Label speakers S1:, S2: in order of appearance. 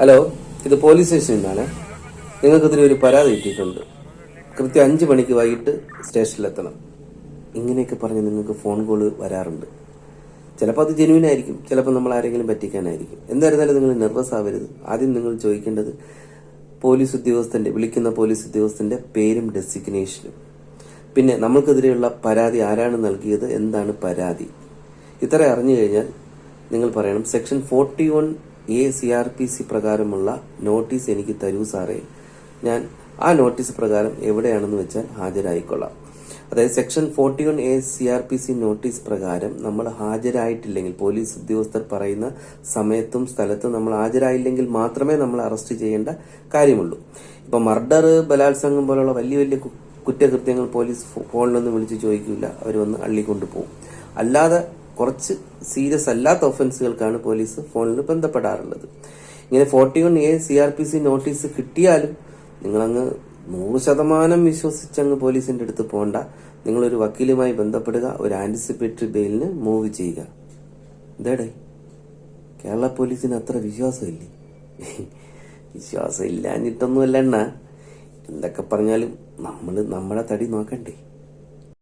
S1: Hello ഇത് police സ്റ്റേഷനിൽ നിന്നാണ് ഒരു പരാതി കിട്ടിയിട്ടുണ്ട്. കൃത്യം അഞ്ച് മണിക്ക് വൈകിട്ട് സ്റ്റേഷനിലെത്തണം. ഇങ്ങനെയൊക്കെ പറഞ്ഞ് നിങ്ങൾക്ക് ഫോൺ കോൾ വരാറുണ്ട്. ചിലപ്പോൾ അത് ജെനുവിൻ ആയിരിക്കും. ചിലപ്പോൾ നമ്മൾ ആരെങ്കിലും പറ്റിക്കാനായിരിക്കും. എന്തായിരുന്നാലും നിങ്ങൾ നെർവസ് ആവരുത്. ആദ്യം നിങ്ങൾ ചോദിക്കേണ്ടത് പോലീസ് ഉദ്യോഗസ്ഥന്റെ വിളിക്കുന്ന പോലീസ് ഉദ്യോഗസ്ഥന്റെ പേരും ഡെസിഗ്നേഷനും പിന്നെ നമ്മൾക്കെതിരെയുള്ള പരാതി ആരാണ് നൽകിയത്? എന്താണ് പരാതി? ഇത്ര അറിഞ്ഞു കഴിഞ്ഞാൽ നിങ്ങൾ പറയണം section forty one A C R P C പ്രകാരമുള്ള നോട്ടീസ് എനിക്ക് തരൂ സാറേ. ഞാൻ ആ നോട്ടീസ് പ്രകാരം എവിടെയാണെന്ന് വെച്ചാൽ ഹാജരായിക്കൊള്ളാം. അതായത് section forty one A C R P C notice പ്രകാരം നമ്മൾ ഹാജരായിട്ടില്ലെങ്കിൽ പോലീസ് ഉദ്യോഗസ്ഥർ പറയുന്ന സമയത്തും സ്ഥലത്തും നമ്മൾ ഹാജരായില്ലെങ്കിൽ മാത്രമേ നമ്മൾ അറസ്റ്റ് ചെയ്യേണ്ട കാര്യമുള്ളൂ. ഇപ്പൊ മർഡർ ബലാത്സംഗം പോലുള്ള വലിയ വലിയ കുറ്റകൃത്യങ്ങൾ പോലീസ് ഫോണിലൊന്നും വിളിച്ച് ചോദിക്കില്ല അവർ വന്ന് അള്ളിക്കൊണ്ട് പോകും അല്ലാതെ കുറച്ച് സീരിയസ് അല്ലാത്ത ഒഫൻസുകൾക്കാണ് പോലീസ് ഫോണിൽ ബന്ധപ്പെടാറുള്ളത്. ഇങ്ങനെ forty one A C R P C notice കിട്ടിയാലും നിങ്ങളങ്ങ് നൂറ് ശതമാനം വിശ്വസിച്ചങ്ങ് പോലീസിന്റെ അടുത്ത് പോകണ്ട നിങ്ങളൊരു വക്കീലുമായി ബന്ധപ്പെടുക ഒരു ആന്റിസിപ്പേറ്ററി ബെയിലിന് മൂവ് ചെയ്യുക. എന്താടേ? കേരള പോലീസിന് അത്ര വിശ്വാസമില്ലേ? വിശ്വാസം ഇല്ലാഞ്ഞിട്ടൊന്നുമല്ല എണ്ണ എന്തൊക്കെ പറഞ്ഞാലും നമ്മൾ നമ്മളെ തടി നോക്കണ്ടേ?